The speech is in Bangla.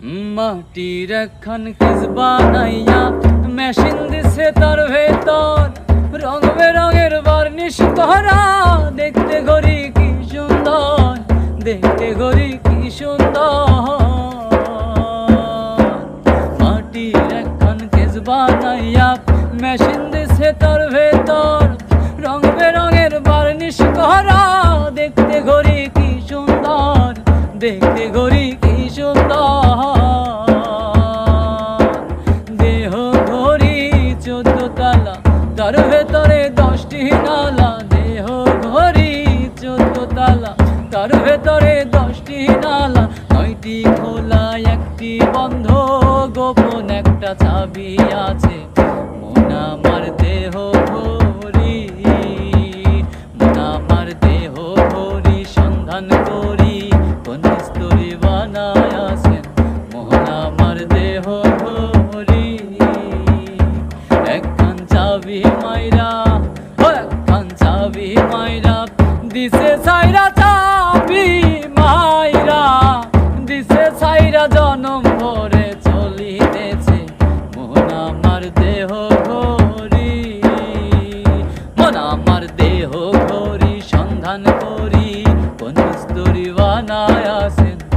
মাটির একখান কিস বানাইয়া মেশিন দিছে তার ভেতর। রং বেরঙের বার্নিশ করা, দেখতে ঘড়ি কি সুন্দর, দেখতে ঘড়ি কি সুন্দর। মাটির একখান কেস বানাইয়া মেশিন দিছে তার ভেতর। রং বেরঙের বার্নিশ করা, দেখতে ঘড়ি কি সুন্দর, দেখতে ঘড়ি কি তালা তার ভেতরে দশটি নালা, দেহ ঘড়ি চোদ্দ তালা। তার ভেতরে দশটি নালা, নয়টি খোলা, একটি বন্ধ, গোপন একটা চাবি আছে। মন আমার দেহ ঘড়ি মন আমার দেহ ঘড়ি সন্ধান করি কোন স্তরে চাবি মাইরা ও একখান মাইরা, দিছে সাইরা চাবি মাইরা, দিছে সাইরা জনম ভরে চলিতেছে মোহন আমার দেহ ঘড়ি মন আমার দেহ ঘড়ি সন্ধান করি কোন স্তরি বানায় আছেন মন আমার